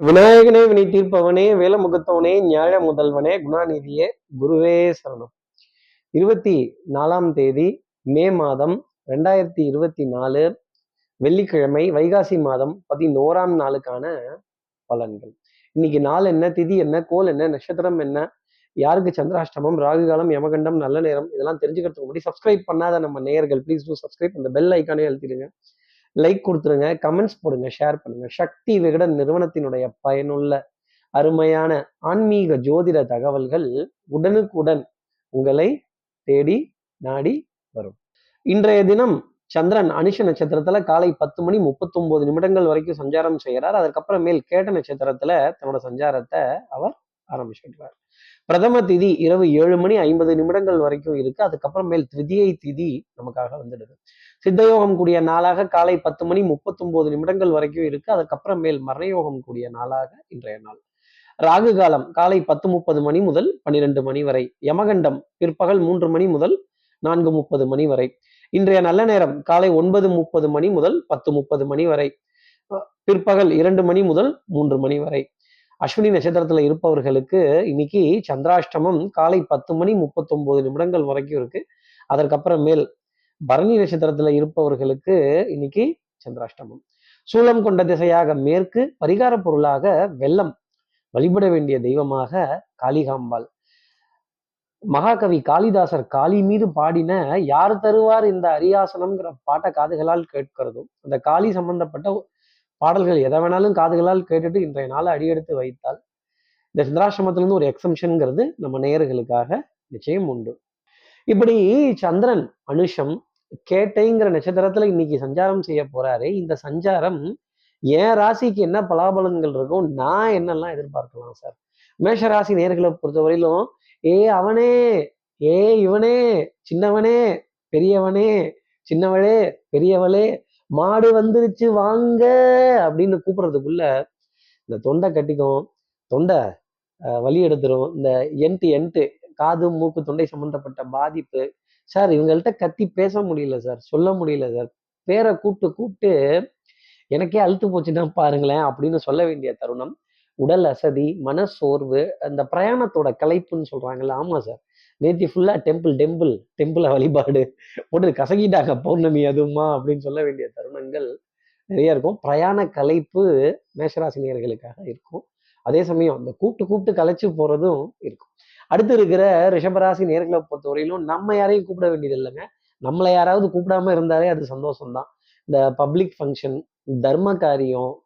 விநாயகனே வினை தீர்ப்பவனே வேலமுகத்தவனே ஞாழ முதல்வனே குணாநிதியே குருவே சரணம். இருபத்தி நாலாம் தேதி மே மாதம் ரெண்டாயிரத்தி இருபத்தி நாலு வெள்ளிக்கிழமை வைகாசி மாதம் பதினோராம் நாளுக்கான பலன்கள். இன்னைக்கு நாள் என்ன திதி என்ன கோல் என்ன நட்சத்திரம் என்ன யாருக்கு சந்திராஷ்டமம் ராகு காலம் யமகண்டம் நல்ல நேரம் இதெல்லாம் தெரிஞ்சுக்கிறதுக்கு முன்னாடி சப்ஸ்கிரைப் பண்ணாத நம்ம நேயர்கள் ப்ளீஸ் டூ சப்ஸ்கிரைப் அந்த பெல் ஐக்கானே அழுத்திடுங்க. லைக் கொடுத்துருங்க கமெண்ட்ஸ் போடுங்க ஷேர் பண்ணுங்க. சக்தி விகடன் நிறுவனத்தினுடைய பயனுள்ள அருமையான ஆன்மீக ஜோதிட தகவல்கள் உடனுக்குடன் உங்களை தேடி நாடி வரும். இன்றைய தினம் சந்திரன் அனுஷ நட்சத்திரத்துல காலை பத்து மணி முப்பத்தொன்பது நிமிடங்கள் வரைக்கும் சஞ்சாரம் செய்கிறார். அதுக்கப்புறமேல் கேட்ட நட்சத்திரத்துல தன்னோட சஞ்சாரத்தை அவர் ஆரம்பிச்சிடுறார் பிரதம திதி இரவு ஏழு மணி ஐம்பது நிமிடங்கள் வரைக்கும் இருக்கு. அதுக்கப்புறமேல் திருதியை திதி நமக்காக வந்துடுது. சித்தயோகம் கூடிய நாளாக காலை பத்து மணி முப்பத்தொன்பது நிமிடங்கள் வரைக்கும் இருக்கு. அதுக்கப்புறமேல் மரணயோகம் கூடிய நாளாக இன்றைய நாள். ராகு காலம் காலை பத்து முப்பது மணி முதல் பன்னிரெண்டு மணி வரை. யமகண்டம் பிற்பகல் மூன்று மணி முதல் நான்கு முப்பது மணி வரை. இன்றைய நல்ல நேரம் காலை ஒன்பது முப்பது மணி முதல் பத்து முப்பது மணி வரை. பிற்பகல் இரண்டு மணி முதல் மூன்று மணி வரை. அஸ்வினி நட்சத்திரத்துல இருப்பவர்களுக்கு இன்னைக்கு சந்திராஷ்டமம் காலை பத்து மணி முப்பத்தொன்பது நிமிடங்கள் வரைக்கும் இருக்கு. அதற்கப்புறமேல் மேல் பரணி நட்சத்திரத்துல இருப்பவர்களுக்கு இன்னைக்கு சந்திராஷ்டமம். சூலம் கொண்ட திசையாக மேற்கு பரிகார பொருளாக வெள்ளம் வழிபட வேண்டிய தெய்வமாக காளிகாம்பாள். மகாகவி காளிதாசர் காளி மீது பாடின யார் தருவார் இந்த அரியாசனம்ங்கிற பாட்டை காதுகளால் கேட்கிறதும் அந்த காளி சம்பந்தப்பட்ட பாடல்கள் எதை வேணாலும் காதுகளால் கேட்டுட்டு இன்றைய நாளை அடியெடுத்து வைத்தால் இந்த சந்திராசிரமத்திலிருந்து ஒரு எக்ஸம்ஷனுங்கிறது நம்ம நேயர்களுக்காக நிச்சயம் உண்டு. இப்படி சந்திரன் அனுஷம் கேட்டைங்கிற நட்சத்திரத்துல இன்னைக்கு சஞ்சாரம் செய்ய போறாரு இந்த சஞ்சாரம் என் ராசிக்கு என்ன பலாபலன்கள் இருக்கும் நான் என்னெல்லாம் எதிர்பார்க்கலாம் சார்? மேஷ ராசி நேர்களை பொறுத்தவரையிலும் ஏ அவனே ஏ இவனே சின்னவனே பெரியவனே சின்னவளே பெரியவளே மாடு வந்துருச்சு வாங்க அப்படின்னு கூப்பிடுறதுக்குள்ள இந்த தொண்டை கட்டிக்கும். தொண்டை வலி எடுத்துரும். இந்த என்ட்டு என்ட்டு காது மூக்கு தொண்டை சம்பந்தப்பட்ட பாதிப்பு. சார் இவங்கள்ட்ட கத்தி பேச முடியல சார். சொல்ல முடியல சார். பேரை கூப்பிட்டு கூப்பிட்டு எனக்கே அழுத்து போச்சுன்னா பாருங்களேன் அப்படின்னு சொல்ல வேண்டிய தருணம். உடல் அசதி மன சோர்வு அந்த பிரயாணத்தோட கலைப்புன்னு சொல்றாங்கல்ல. ஆமா சார். நேத்தி ஃபுல்லா டெம்பிள் டெம்பிள் டெம்பிள வழிபாடு. போட்டு கசகிட்டாங்க பௌர்ணமி அதுமா அப்படின்னு சொல்ல வேண்டிய தருணங்கள் நிறைய இருக்கும். பிரயாண கலைப்பு மேஷராசினியர்களுக்காக இருக்கும். அதே சமயம் அந்த கூப்பிட்டு கூப்பிட்டு கலைச்சு போறதும் இருக்கும். அடுத்து இருக்கிற ரிஷபராசி நேர்களை பொறுத்தவரையிலும் நம்ம யாரையும் கூப்பிட வேண்டியது இல்லைங்க நம்மளை யாராவது கூப்பிடாம இருந்தாலே அது சந்தோஷம்தான். இந்த பப்ளிக் ஃபங்க்ஷன் தர்ம காரியம்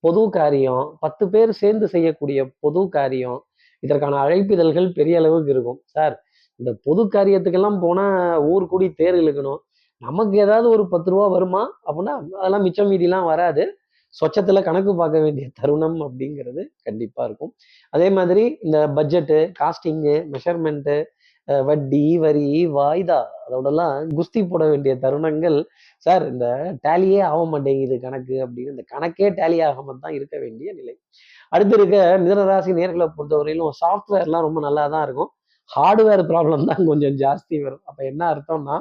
பொது காரியம் பத்து பேர் சேர்ந்து செய்யக்கூடிய பொது காரியம் இதற்கான அழைப்பிதழ்கள் பெரிய அளவுக்கு இருக்கும். சார் இந்த பொது காரியத்துக்கெல்லாம் போனால் ஊர் கூடி தேர் இழுக்கணும். நமக்கு ஏதாவது ஒரு பத்து ரூபா வருமா அப்படின்னா அதெல்லாம் மிச்சம் மீதிலாம் வராது. சொச்சத்தில் கணக்கு பார்க்க வேண்டிய தருணம் அப்படிங்கிறது கண்டிப்பாக இருக்கும். அதே மாதிரி இந்த பட்ஜெட்டு காஸ்டிங்கு மெஷர்மெண்ட்டு வட்டி வரி வாய்தா அதோடலாம் குஸ்தி போட வேண்டிய தருணங்கள் சார் இந்த டேலியே ஆக மாட்டேங்குது கணக்கு அப்படின்னு இந்த கணக்கே டேலி ஆகாமல் தான் இருக்க வேண்டிய நிலை. அடுத்து இருக்க மிதனராசி நேர்களை பொறுத்தவரையிலும் சாஃப்ட்வேர்லாம் ரொம்ப நல்லா தான் இருக்கும். ஹார்ட்வேர் ப்ராப்ளம் தான் கொஞ்சம் ஜாஸ்தி வரும். அப்போ என்ன அர்த்தம்னா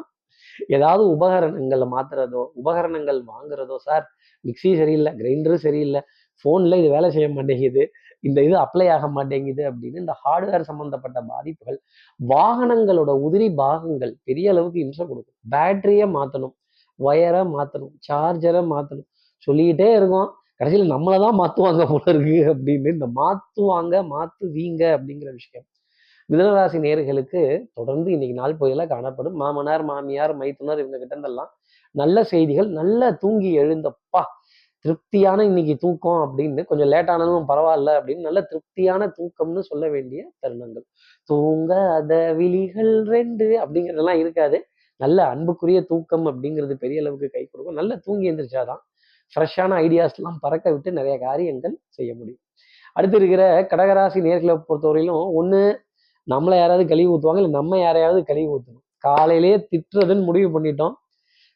ஏதாவது உபகரணங்கள் மாத்துறதோ உபகரணங்கள் வாங்குறதோ சார் மிக்சி சரியில்லை கிரைண்டரும் சரியில்லை ஃபோனில் இது வேலை செய்ய மாட்டேங்குது இந்த இது அப்ளை ஆக மாட்டேங்குது அப்படின்னு இந்த ஹார்ட்வேர் சம்மந்தப்பட்ட பாதிப்புகள் வாகனங்களோட உதிரி பாகங்கள் பெரிய அளவுக்கு இம்சை கொடுக்கும். பேட்டரியை மாற்றணும் ஒயரை மாற்றணும் சார்ஜரை மாற்றணும் சொல்லிக்கிட்டே இருக்கும் கடைசியில் நம்மளை தான் மாற்றுவாங்க போல இருக்கு அப்படின்னு இந்த மாற்றுவாங்க மாற்றுவீங்க அப்படிங்கிற விஷயம். மிதனராசி நேர்களுக்கு தொடர்ந்து இன்னைக்கு நாள் பகுதியில் காணப்படும். மாமனார் மாமியார் மைத்துனர் இவங்க கிட்ட இருந்தெல்லாம் நல்ல செய்திகள் நல்ல தூங்கி எழுந்தப்பா. திருப்தியான இன்னைக்கு தூக்கம் அப்படின்னு கொஞ்சம் லேட்டானதும் பரவாயில்ல அப்படின்னு நல்ல திருப்தியான தூக்கம்னு சொல்ல வேண்டிய தருணங்கள். தூங்க அத விழிகள் ரெண்டு அப்படிங்கிறதெல்லாம் இருக்காது. நல்ல அன்புக்குரிய தூக்கம் அப்படிங்கிறது பெரிய அளவுக்கு கை கொடுக்கும். நல்ல தூங்கி எந்திரிச்சாதான் ஃப்ரெஷ்ஷான ஐடியாஸ்லாம் பறக்க விட்டு நிறைய காரியங்கள் செய்ய முடியும். அடுத்து இருக்கிற கடகராசி நேர்களை பொறுத்தவரையிலும் ஒன்று நம்மளை யாராவது கழுவி ஊற்றுவாங்க இல்லை நம்ம யாரையாவது கழுவி ஊற்றணும் காலையிலேயே திட்டுறதுன்னு முடிவு பண்ணிட்டோம்.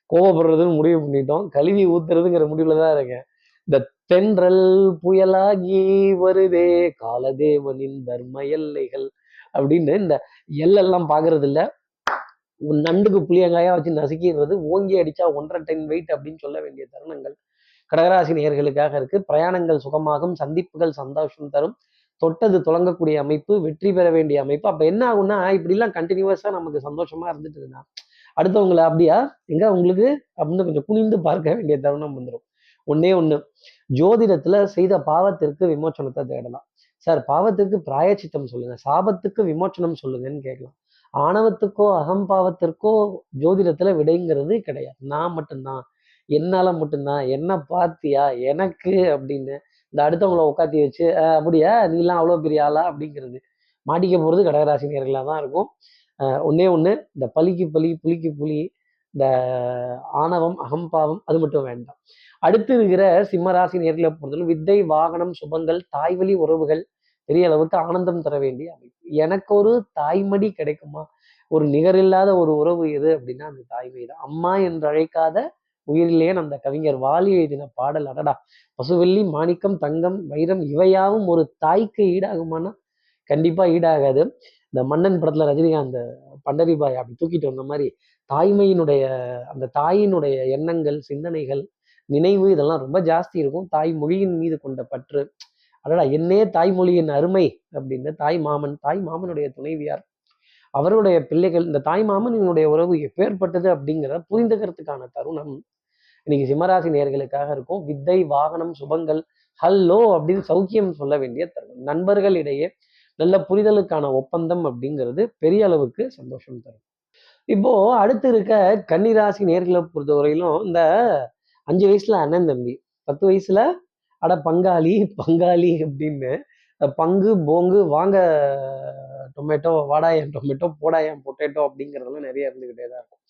கோவப்படுறதுன்னு முடிவு பண்ணிட்டோம். கழுவி ஊத்துறதுங்கிற முடிவுல தான் இருக்கேன். இந்த தென்றல் புயலாகி வருதே காலதேவனின் தர்ம எல்லைகள் அப்படின்னு இந்த எல்லெல்லாம் பாக்குறது இல்ல நண்டுக்கு புளியங்காயா வச்சு நசுக்கிடுறது ஓங்கி அடிச்சா ஒன்றரை டென் வெயிட் அப்படின்னு சொல்ல வேண்டிய தருணங்கள். கடகராசி நேர்களுக்காக இருக்கு. பிரயாணங்கள் சுகமாகும் சந்திப்புகள் சந்தோஷம் தரும். தொட்டது தொடங்கக்கூடிய அமைப்பு வெற்றி பெற வேண்டிய அமைப்பு. அப்போ என்ன ஆகும்னா இப்படிலாம் கண்டினியூவஸாக நமக்கு சந்தோஷமா இருந்துட்டுதுன்னா அடுத்தவங்களை அப்படியா? எங்க உங்களுக்கு? அப்படின்னு கொஞ்சம் குனிந்து பார்க்க வேண்டிய தருணம் வந்துடும் ஒன்னே ஒன்று ஜோதிடத்துல செய்த பாவத்திற்கு விமோச்சனத்தை தேடலாம். சார் பாவத்துக்கு பிராயச்சித்தம் சொல்லுங்க. சாபத்துக்கு விமோச்சனம் சொல்லுங்கன்னு கேட்கலாம். ஆணவத்துக்கோ அகம்பாவத்திற்கோ ஜோதிடத்துல விடைங்கிறது கிடையாது. நான் மட்டும்தான். என்னால மட்டும்தான். என்ன பார்த்தியா? எனக்கு அப்படின்னு இந்த அடுத்தவங்களை உட்காத்தி வச்சு அப்படியா? நீலாம் அவ்வளோ பெரிய ஆளா? அப்படிங்கிறது மாட்டிக்க போகிறது கடகராசி நேர்களாக தான் இருக்கும். ஒன்றே ஒன்று இந்த பலிக்கு பலி புலிக்கு புலி இந்த ஆணவம் அகம்பாவம் அது மட்டும் வேண்டாம். அடுத்து இருக்கிற சிம்மராசி நேர்களை பொறுத்தவரை வித்தை வாகனம் சுபங்கள் தாய்வழி உறவுகள் பெரிய அளவுக்கு ஆனந்தம் தர வேண்டிய அமைப்பு. எனக்கு ஒரு தாய்மடி கிடைக்குமா? ஒரு நிகரில்லாத ஒரு உறவு எது அப்படின்னா அந்த தாய்மை தான் அம்மா என்று அழைக்காத உயிரிலேன் அந்த கவிஞர் வாலி எழுதின பாடல். அடடா! பசுவெள்ளி மாணிக்கம் தங்கம் வைரம் இவையாவும் ஒரு தாய்க்கு ஈடாகுமானா? கண்டிப்பா ஈடாகாது. இந்த மன்னன் படத்துல ரஜினிகாந்த் பண்டரிபாய் அப்படி தூக்கிட்டு வந்த மாதிரி தாய்மையினுடைய அந்த தாயினுடைய எண்ணங்கள் சிந்தனைகள் நினைவு இதெல்லாம் ரொம்ப ஜாஸ்தி இருக்கும். தாய் மொழியின் மீது கொண்ட பற்று. அடடா! என்னே தாய்மொழியின் அருமை அப்படின்னு தாய் மாமன் தாய் மாமனுடைய துணைவியார். அவருடைய பிள்ளைகள் இந்த தாய் மாமன் என்னுடைய உறவு எப்பேற்பட்டது அப்படிங்கிறத புரிந்துக்கிறதுக்கான தருணம். இன்னைக்கு சிம்மராசி நேர்களுக்காக இருக்கும். வித்தை வாகனம் சுபங்கள் ஹல்லோ அப்படின்னு சௌக்கியம் சொல்ல வேண்டிய தருணம். நண்பர்களிடையே நல்ல புரிதலுக்கான ஒப்பந்தம் அப்படிங்கிறது பெரிய அளவுக்கு சந்தோஷம் தரும். இப்போ அடுத்து இருக்க கன்னிராசி நேர்களை பொறுத்தவரையிலும் இந்த அஞ்சு வயசுல அண்ணன் தம்பி பத்து வயசுல அட பங்காளி பங்காளி அப்படின்னு பங்கு போங்கு வாங்க டொமேட்டோ வாடாயம் டொமேட்டோ போடாயம் பொட்டேட்டோ அப்படிங்கிறதெல்லாம் நிறைய இருந்துகிட்டே தான் இருக்கும்.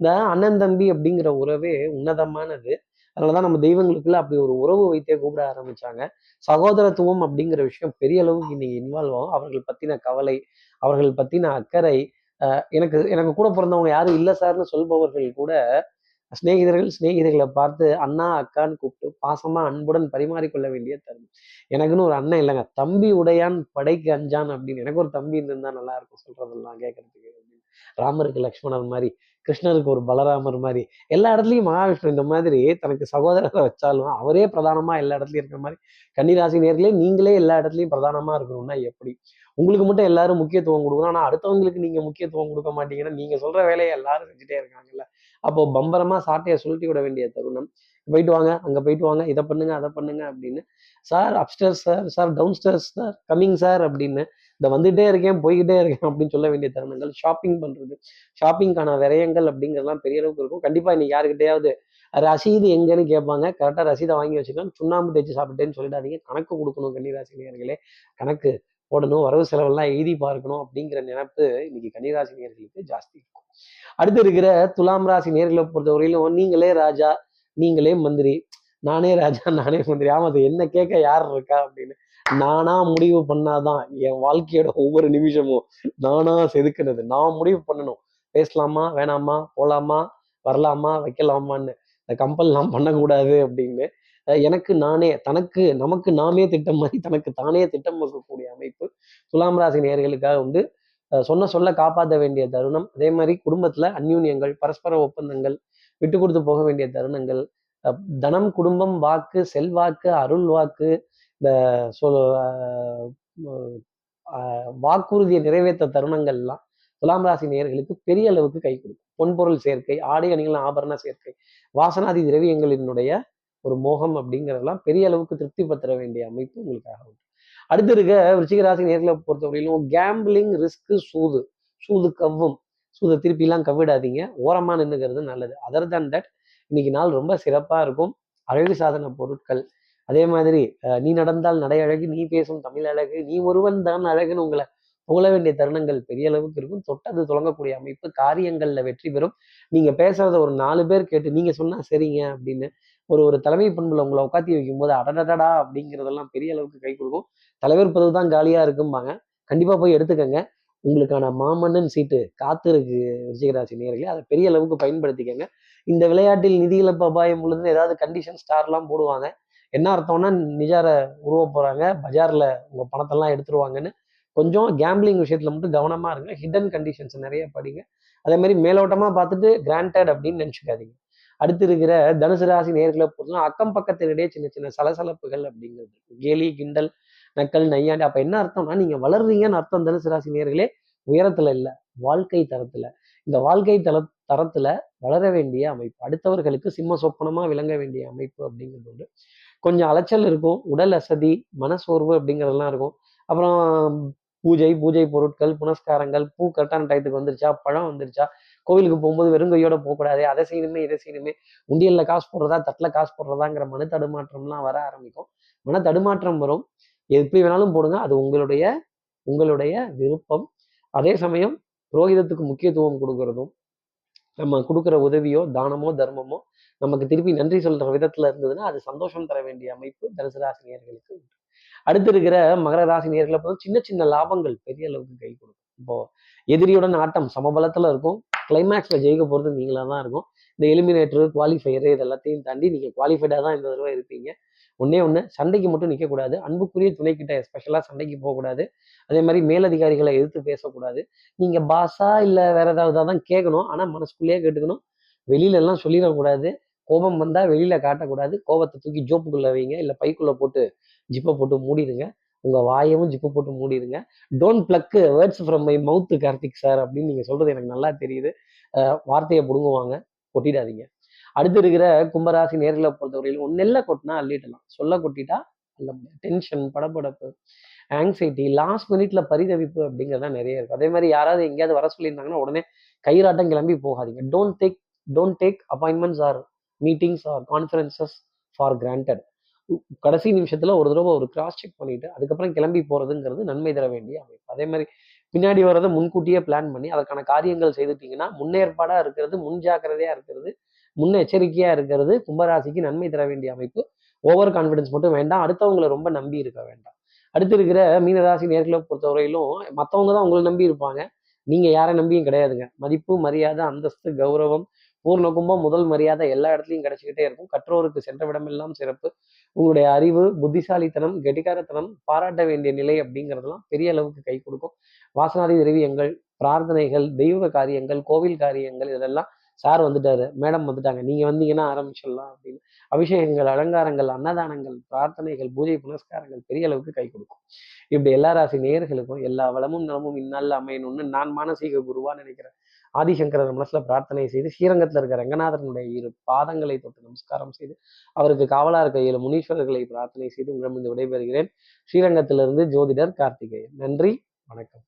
இந்த அண்ணன் தம்பி அப்படிங்கிற உறவே உன்னதமானது. அதனாலதான் நம்ம தெய்வங்களுக்குள்ள அப்படி ஒரு உறவு வைத்தே கூப்பிட ஆரம்பிச்சாங்க. சகோதரத்துவம் அப்படிங்கிற விஷயம் பெரிய அளவுக்கு இன்னைக்கு இன்வால்வ் ஆகும். அவர்கள் பத்தின கவலை அவர்கள் பத்தின அக்கறை எனக்கு எனக்கு கூட பிறந்தவங்க யாரும் இல்லை சார்னு சொல்பவர்கள் கூட சிநேகிதர்கள் சிநேகிதர்களை பார்த்து அண்ணா அக்கான்னு கூப்பிட்டு பாசமா அன்புடன் பரிமாறிக்கொள்ள வேண்டிய தருணம். எனக்குன்னு ஒரு அண்ணன் இல்லைங்க. தம்பி உடையான் படைக்கு அஞ்சான் அப்படின்னு. எனக்கு ஒரு தம்பி இருந்திருந்தா நல்லா இருக்கும் சொல்றதெல்லாம் கேட்கறதுக்கு. ராமருக்கு லக்ஷ்மணர் மாதிரி கிருஷ்ணருக்கு ஒரு பலராமர் மாதிரி எல்லா இடத்துலையும் மகாவிஷ்ணு இந்த மாதிரி தனக்கு சகோதரரை வச்சாலும் அவரே பிரதானமா எல்லா இடத்துலயும் இருக்கிற மாதிரி கன்னிராசி நேர்களே நீங்களே எல்லா இடத்துலையும் பிரதானமா இருக்கணும்னா எப்படி? உங்களுக்கு மட்டும் எல்லாரும் முக்கியத்துவம் கொடுக்கணும். ஆனா அடுத்தவங்களுக்கு நீங்க முக்கியத்துவம் கொடுக்க மாட்டீங்கன்னா நீங்க சொல்ற வேலையை எல்லாரும் செஞ்சுட்டே இருக்காங்கல்ல. அப்போ பம்பரமா சாட்டையை சுழட்டி விட வேண்டிய தருணம். போயிட்டு வாங்க அங்க போயிட்டு வாங்க இதை பண்ணுங்க அதை பண்ணுங்க அப்படின்னு sir upstairs sir sir downstairs sir coming sir அப்படின்னு இந்த வந்துகிட்டே இருக்கேன் போய்கிட்டே இருக்கேன் அப்படின்னு சொல்ல வேண்டிய தருணங்கள் ஷாப்பிங் பண்றது ஷாப்பிங்கான விரயங்கள் அப்படிங்கிறதுலாம் பெரிய அளவுக்கு இருக்கும். கண்டிப்பா இன்னைக்கு யாருக்கிட்டையாவது ரசீது எங்கன்னு கேட்பாங்க. கரெக்டாக ரசீதை வாங்கி வச்சுக்கலாம் சுண்ணாம்பு தேய்ச்சி சாப்பிட்டேன்னு சொல்லிடாதீங்க. கணக்கு கொடுக்கணும் கன்னிராசினியர்களே. கணக்கு போடணும். வரவு செலவெல்லாம் எழுதி பார்க்கணும் அப்படிங்கிற நினைப்பு இன்னைக்கு கன்னிராசினியர்களுக்கு ஜாஸ்தி இருக்கும். அடுத்து இருக்கிற துலாம் ராசி நேர்களை பொறுத்தவரையிலும் நீங்களே ராஜா நீங்களே மந்திரி. நானே ராஜா நானே மந்திரி. ஆமா அது என்ன கேட்க யார் இருக்கா அப்படின்னு நானா முடிவு பண்ணாதான் என் வாழ்க்கையோட ஒவ்வொரு நிமிஷமும் நானா செதுக்கினது. நான் முடிவு பண்ணணும். பேசலாமா? வேணாமா? போலாமா? வரலாமா? வைக்கலாமான்னு. இந்த கம்பல்லாம் பண்ணக்கூடாது அப்படின்னு. எனக்கு நானே தனக்கு நமக்கு நாமே திட்டம் மாதிரி தனக்கு தானே திட்டம் வகுக்கக்கூடிய அமைப்பு துலாம் ராசி நேர்களுக்காக வந்து சொன்ன சொல்ல காப்பாற்ற வேண்டிய தருணம். அதே மாதிரி குடும்பத்துல அந்யூன்யங்கள் பரஸ்பர ஒப்பந்தங்கள் விட்டு கொடுத்து போக வேண்டிய தருணங்கள் தனம் குடும்பம் வாக்கு செல்வாக்கு அருள் வாக்கு இந்த சொல் வாக்குறுதியை நிறைவேற்ற தருணங்கள்லாம் துலாம் ராசி நேர்களுக்கு பெரிய அளவுக்கு கை கொடுக்கும். பொன்பொருள் சேர்க்கை ஆடை அணிகள் ஆபரண சேர்க்கை வாசனாதி திரவியங்களினுடைய ஒரு மோகம் அப்படிங்கிறதெல்லாம் பெரிய அளவுக்கு திருப்தி பத்திர வேண்டிய அமைப்பு உங்களுக்காக உண்டு. அடுத்து இருக்க ரிச்சிகராசி நேர்களை பொறுத்தவரையிலும் கேம்பிளிங் ரிஸ்க்கு சூது சூது கவ்வும் சூதை திருப்பிலாம் கவிடாதீங்க ஓரமாக நின்றுக்கிறது நல்லது. அதர் தன் தட் இன்னைக்கு நாள் ரொம்ப சிறப்பாக இருக்கும். அழகு சாதன பொருட்கள் அதே மாதிரி நீ நடந்தால் நடை அழகு நீ பேசும் தமிழ் அழகு நீ ஒருவன் தான் அழகுன்னு உங்களை புகழ வேண்டிய தருணங்கள் பெரிய அளவுக்கு இருக்கும். தொட்டது தொடங்கக்கூடிய அமைப்பு காரியங்கள்ல வெற்றி பெறும். நீங்க பேசுறத ஒரு நாலு பேர் கேட்டு நீங்க சொன்னா சரிங்க அப்படின்னு ஒரு ஒரு தலைமை பண்புல உங்களை உட்காத்தி வைக்கும் போது அப்படிங்கிறதெல்லாம் பெரிய அளவுக்கு கை கொடுக்கும். தலைவர் பதவி தான் காலியா இருக்கும்பாங்க. கண்டிப்பா போய் எடுத்துக்கங்க. உங்களுக்கான மாமன்னன் சீட்டு காத்து இருக்கு ரிஷிகராசி நேர்களே அதை பெரிய அளவுக்கு பயன்படுத்திக்கங்க. இந்த விளையாட்டில் நிதி இழப்பு அபாயம் உள்ளதுன்னு ஏதாவது கண்டிஷன் ஸ்டார்லாம் போடுவாங்க. என்ன அர்த்தம்னா நிஜார உருவ போறாங்க பஜார்ல உங்க பணத்தெல்லாம் எடுத்துருவாங்கன்னு. கொஞ்சம் கேம்பிளிங் விஷயத்துல மட்டும் கவனமா இருங்க. ஹிடன் கண்டிஷன்ஸ் நிறைய படிங்க. அதே மாதிரி மேலோட்டமா பார்த்துட்டு கிராண்டட் அப்படின்னு நினச்சிக்காதீங்க. அடுத்து இருக்கிற தனுசு ராசி நேர்களை பொறுத்தவரை அக்கம் பக்கத்தினிடையே சின்ன சின்ன சலசலப்புகள் அப்படிங்கிறது கேலி கிண்டல் நக்கல் நையாண்டி. அப்ப என்ன அர்த்தம்னா நீங்க வளர்றீங்கன்னு அர்த்தம் தனுசு ராசி நேர்களே உயரத்துல இல்ல வாழ்க்கை தரத்துல. இந்த வாழ்க்கை தர தரத்துல வளர வேண்டிய அமைப்பு அடுத்தவர்களுக்கு சிம்ம சொப்பனமா விளங்க வேண்டிய அமைப்பு அப்படிங்கிறது உண்டு. கொஞ்சம் அலைச்சல் இருக்கும். உடல் அசதி மனசோர்வு அப்படிங்கிறதெல்லாம் இருக்கும். அப்புறம் பூஜை பூஜை பொருட்கள் புனஸ்காரங்கள் பூ கரெக்டான டயத்துக்கு வந்துருச்சா? பழம் வந்துருச்சா? கோவிலுக்கு போகும்போது வெறும் கையோட போகக்கூடாது. அதை செய்யணுமே இதை செய்யணுமே. உண்டியலில் காசு போடுறதா தட்டில் காசு போடுறதாங்கிற மன தடுமாற்றம்லாம் வர ஆரம்பிக்கும். மன தடுமாற்றம் வரும். எப்படி வேணாலும் போடுங்க. அது உங்களுடைய உங்களுடைய விருப்பம். அதே சமயம் புரோகிதத்துக்கு முக்கியத்துவம் கொடுக்கறதும் நம்ம கொடுக்குற உதவியோ தானமோ தர்மமோ நமக்கு திருப்பி நன்றி சொல்ற விதத்துல இருந்ததுன்னா அது சந்தோஷம் தர வேண்டிய அமைப்பு தனுசு ராசினியர்களுக்கு உண்டு. அடுத்து இருக்கிற மகர ராசினியர்களை பார்த்தா சின்ன சின்ன லாபங்கள் பெரிய அளவுக்கு கை கொடுக்கும். இப்போ எதிரியுடன் ஆட்டம் சமபலத்துல இருக்கும். கிளைமேக்ஸ்ல ஜெயிக்க போறது நீங்களா தான் இருக்கும். இந்த எலிமினேட்டர் குவாலிஃபையரு இது எல்லாத்தையும் தாண்டி நீங்க குவாலிஃபைடா தான் இந்த தடவை இருப்பீங்க. ஒன்னே ஒன்று சண்டைக்கு மட்டும் நிற்கக்கூடாது அன்புக்குரிய துணைக்கிட்ட ஸ்பெஷலாக சண்டைக்கு போகக்கூடாது. அதே மாதிரி மேலதிகாரிகளை எதிர்த்து பேசக்கூடாது. நீங்கள் பாஸா இல்லை வேற ஏதாவது தான் கேட்கணும். ஆனால் மனசுக்குள்ளேயே கேட்டுக்கணும். வெளியிலலாம் சொல்லிடக்கூடாது. கோபம் வந்தால் வெளியில் காட்டக்கூடாது. கோபத்தை தூக்கி ஜோப்புக்குள்ளே வைங்க. இல்லை பைக்குள்ளே போட்டு ஜிப்பை போட்டு மூடிடுங்க. உங்கள் வாயவும் ஜிப்பு போட்டு மூடிடுங்க. Don't pluck words from my mouth Karthik sir அப்படின்னு நீங்கள் சொல்கிறது எனக்கு நல்லா தெரியுது. வார்த்தையை பிடுங்குவாங்க. கொட்டிடாதீங்க. அடுத்து இருக்கிற கும்பராசி நேர்களை பொறுத்தவரையிலும் இல்லை கொட்டினா அள்ளிடலாம். சொல்ல கொட்டிட்டா அல்ல டென்ஷன் படபடப்பு ஆங்ஸைட்டி லாஸ்ட் மினிட்ல பரிதவிப்பு அப்படிங்கிறதா நிறைய இருக்கும் அதே மாதிரி யாராவது எங்கேயாவது வர சொல்லியிருந்தாங்கன்னா உடனே கைராட்டம் கிளம்பி போகாதீங்க. Don't take don't take appointments or meetings or conferences for granted கடைசி நிமிஷத்துல ஒரு தடவை ஒரு கிராஸ் செக் பண்ணிட்டு அதுக்கப்புறம் கிளம்பி போறதுங்கிறது நன்மை தர வேண்டிய அமைப்பு. அதே மாதிரி பின்னாடி வர்றதை முன்கூட்டியே பிளான் பண்ணி அதற்கான காரியங்கள் செய்துட்டீங்கன்னா முன்னேற்பாடா இருக்கிறது முன்ஜாக்கிரதையா இருக்கிறது முன்னெச்சரிக்கையா இருக்கிறது. கும்பராசிக்கு நன்மை தர வேண்டிய அமைப்பு. ஓவர் கான்ஃபிடன்ஸ் மட்டும் வேண்டாம். அடுத்தவங்களை ரொம்ப நம்பி இருக்க வேண்டாம். அடுத்து இருக்கிற மீனராசி நேர்களை பொறுத்தவரையிலும் மற்றவங்க தான் உங்களை நம்பி இருப்பாங்க. நீங்க யாரை நம்பியும் கிடையாதுங்க. மதிப்பு மரியாதை அந்தஸ்து கௌரவம் பூர்ண கும்பம் முதல் மரியாதை எல்லா இடத்துலையும் கிடைச்சிக்கிட்டே இருக்கும். கற்றோருக்கு சென்ற விடமெல்லாம் சிறப்பு. உங்களுடைய அறிவு புத்திசாலித்தனம் கெட்டிக்காரத்தனம் பாராட்ட வேண்டிய நிலை அப்படிங்கிறதெல்லாம் பெரிய அளவுக்கு கை கொடுக்கும். வாசனாதி திரவியங்கள் பிரார்த்தனைகள் தெய்வ காரியங்கள் கோவில் காரியங்கள் இதெல்லாம் சார் வந்துட்டாரு மேடம் வந்துட்டாங்க நீங்க வந்தீங்கன்னா ஆரம்பிச்சிடலாம் அப்படின்னு. அபிஷேகங்கள் அலங்காரங்கள் அன்னதானங்கள் பிரார்த்தனைகள் பூஜை புனஸ்காரங்கள் பெரிய அளவுக்கு கை கொடுக்கும். இப்படி எல்லா ராசி நேயர்களுக்கும் எல்லா வளமும் நலமும் இந்நாளில் அமையணும்னு நான் மானசீக குருவா நினைக்கிறேன். ஆதிசங்கரர் மனசுல பிரார்த்தனை செய்து ஸ்ரீரங்கத்தில் இருக்க ரங்கநாதனுடைய இரு பாதங்களை தொட்டு நமஸ்காரம் செய்து அவருக்கு காவலா இருக்க ஏழு முனீஸ்வரர்களை பிரார்த்தனை செய்து உங்களிடமிருந்து விடைபெறுகிறேன். ஸ்ரீரங்கத்திலிருந்து ஜோதிடர் கார்த்திகேயன். நன்றி வணக்கம்.